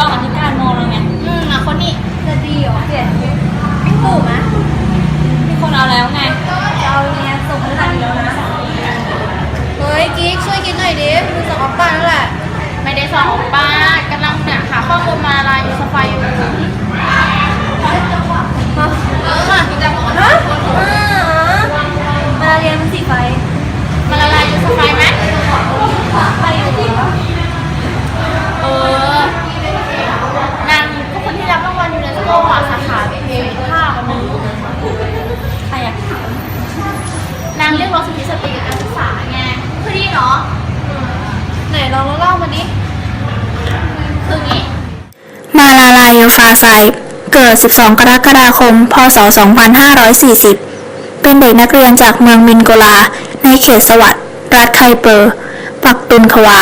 รองอธิการมองเราไงอืมอะคนนี้จะดีเหรอเจ็ดไม่ถูกนะมีคนเอาแล้วไงจะเอาเนี่ยส่งขนาดนี้แล้วนะเฮ้ยกิ๊กช่วยกิ๊กหน่อยดิมึงสอบออกป้านั่นแหละไม่ได้สอบป้ากำลังเนี่ยหาข้อมูลมาลายอยู่สไฟอยู่ ฮะ เออค่ะพี่จะบอกว่า ฮะอ่ามาเรียนมันสีไฟ มาละลายอยู่สไฟไหม ไปอยู่ดีวะ เออนางก็คนที่รับรางวัลยูเนสโกอะสาขาวิทยภาพอะมึง ใครอะ นางเรียกร้องสิทธิสตรีกับการศึกษาไงคือดีเนาะ ไห นลองเล่ามาดิคืองี้ มาลาลายฟาไซเกิด 12 กรกฎาคม พศ 2540 เป็นเด็กนักเรียนจากเมืองมินโกลา ในเขตสวัสดรัฐไคเปอร์ ปักตุนควา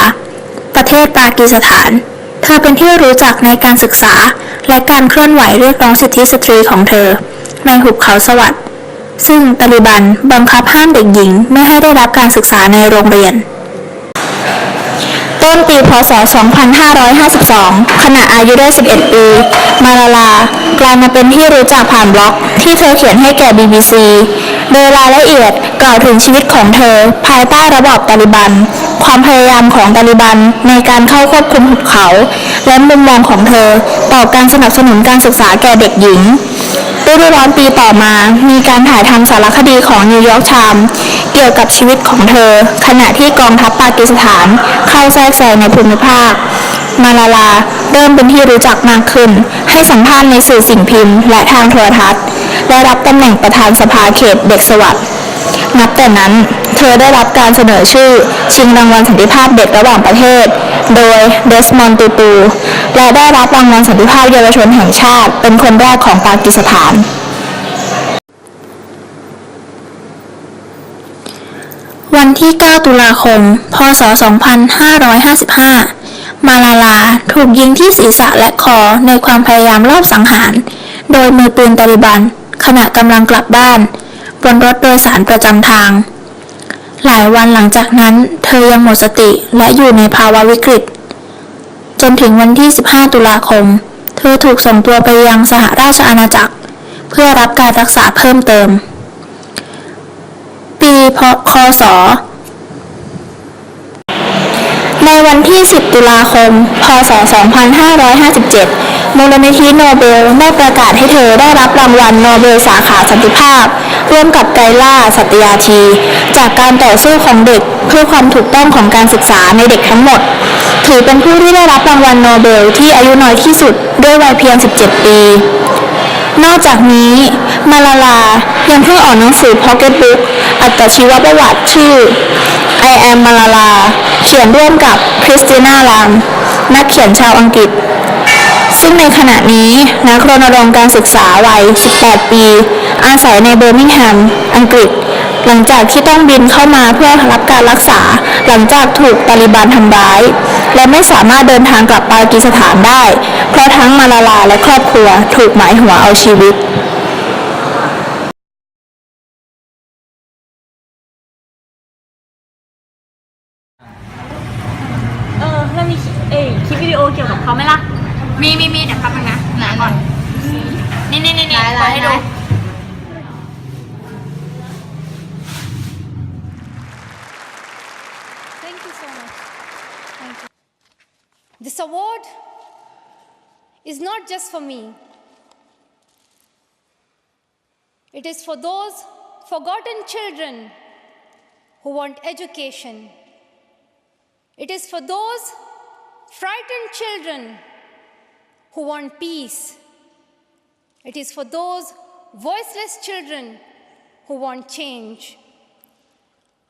ประเทศปากีสถาน เธอเป็นที่รู้จักในการศึกษา และการเคลื่อนไหวเรียกร้องสิทธิสตรีของเธอ ในหุบเขาสวัสดซึ่งตาลิบันบังคับห้ามเด็กหญิงไม่ให้ได้รับการศึกษาในโรงเรียน ต้นปีพศ 2552 ขณะอายุได้ 11 ปี มาลาลากลายมาเป็นที่รู้จักผ่านบล็อก ที่เธอเขียนให้แก่ BBC โดยรายละเอียดกล่าวถึงชีวิตของเธอ ภายใต้ระบอบตาลิบัน ความพยายามของตาลิบันในการเข้าควบคุมหุบเขา และมุมมองของเธอ ต่อการสนับสนุนการศึกษาแก่เด็กหญิง ฤดูร้อนปีต่อมา มีการถ่ายทำสารคดีของนิวยอร์กไทม์เกี่ยวกับชีวิตของเธอ ขณะที่กองทัพปากีสถานเข้าแทรกแซงในภูมิภาค มาลาลาเริ่มเป็นที่รู้จักมากขึ้น ให้สัมภาษณ์ในสื่อสิ่งพิมพ์ และทางโทรทัศน์ และรับตำแหน่งประธานสภาเขตเด็กสวัสดิ์นับแต่นั้น เธอได้รับการเสนอชื่อ ชิงรางวัลสันติภาพเด็กระหว่างประเทศ โดยเดสมอนตูตู และได้รับรางวัลสันติภาพเยาวชนแห่งชาติ เป็นคนแรกของปากีสถาน วันที่ 9 ตุลาคม พศ 2555 มาลาลาถูกยิงที่ศีรษะและคอในความพยายามลอบสังหาร โดยมือปืนตาลิบัน ขณะกำลังกลับบ้าน บนรถโดยสารประจำทาง หลายวันหลังจากนั้น เธอยังหมดสติและอยู่ในภาวะวิกฤต จนถึงวันที่ 15 ตุลาคม เธอถูกส่งตัวไปยังสหราชอาณาจักร เพื่อรับการรักษาเพิ่มเติม ปีพคศในวันที่ 10 ตุลาคม พศ 2557 มูลนิธิโนเบลได้ประกาศให้เธอได้รับรางวัลโนเบลสาขาสันติภาพ ร่วมกับไกล่าสัตยาธีจากการต่อสู้ของเด็กเพื่อความถูกต้องของการศึกษาในเด็กทั้งหมด ถือเป็นผู้ที่ได้รับรางวัลโนเบลที่อายุน้อยที่สุดด้วยวัยเพียง 17 ปีนอกจากนี้ มาลาลา ยังเพิ่งออกหนังสือ Pocket Book อัตชีวประวัติชื่อ I am Malala เขียนร่วมกับคริสติน่าลามนักเขียนชาวอังกฤษ ซึ่งในขณะนี้นักรณรงค์การศึกษาวัย 18 ปี อาศัยในเบอร์มิงแฮม อังกฤษ หลังจากที่ต้องบินเข้ามาเพื่อรับการรักษา หลังจากถูกตาลิบันทำร้าย และไม่สามารถเดินทางกลับปากีสถานได้ เพราะทั้งมาลาลาและครอบครัวถูกหมายหัวเอาชีวิตเออแล้วมีคลิปเอคลิปวิดีโอเกี่ยวกับเขาไหมล่ะ มีมีมีเดี๋ยวแป๊บนึงนะไหนก่อนนี่นี่นี่นี่เปิดให้ดู Thank you so much. Thank you. This award is not just for me, it is for those forgotten children who want education. It is for those frightened children who want peace. It is for those voiceless children who want change.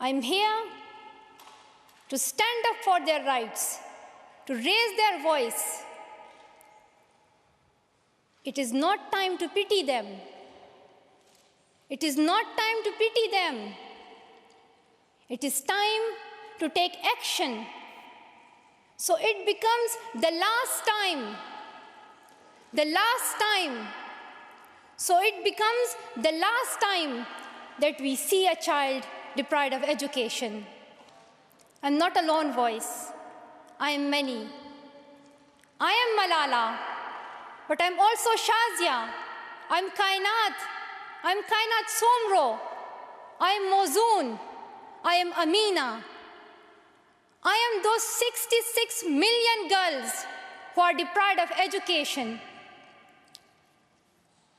I'm here to stand up for their rights, to raise their voice. It is not time to pity them. It is not time to pity them. It is time to take action. So it becomes the last time. The last time. So it becomes the last time that we see a child deprived of education. I'm not a lone voice. I am many. I am Malala, but I'm also Shazia. I'm Kainat. I'm Kainat Somro. I am Mozoon. I am Amina. I am those 66 million girls who are deprived of education.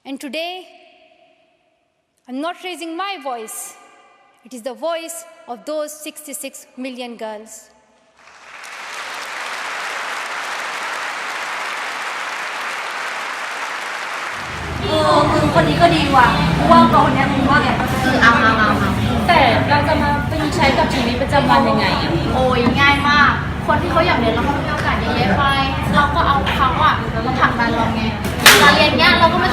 And today, I'm not raising my voice, it is the voice of those 66 million girls. เออมึงคนนี้ก็ดีว่ะกูว่ากับคนเนี้ยมึงว่าไงเออเอาเอาเอาเอาแต่เราจะมาไปใช้กับชีวิตประจำวันยังไงอะโอ้ยง่ายมาก คนที่เขาอยากเรียนแล้วเขาไม่มีโอกาสเยอะแยะไป เราก็เอาเขาอะมาผลักดันเราไงการเรียนเนี้ยเราก็ไม่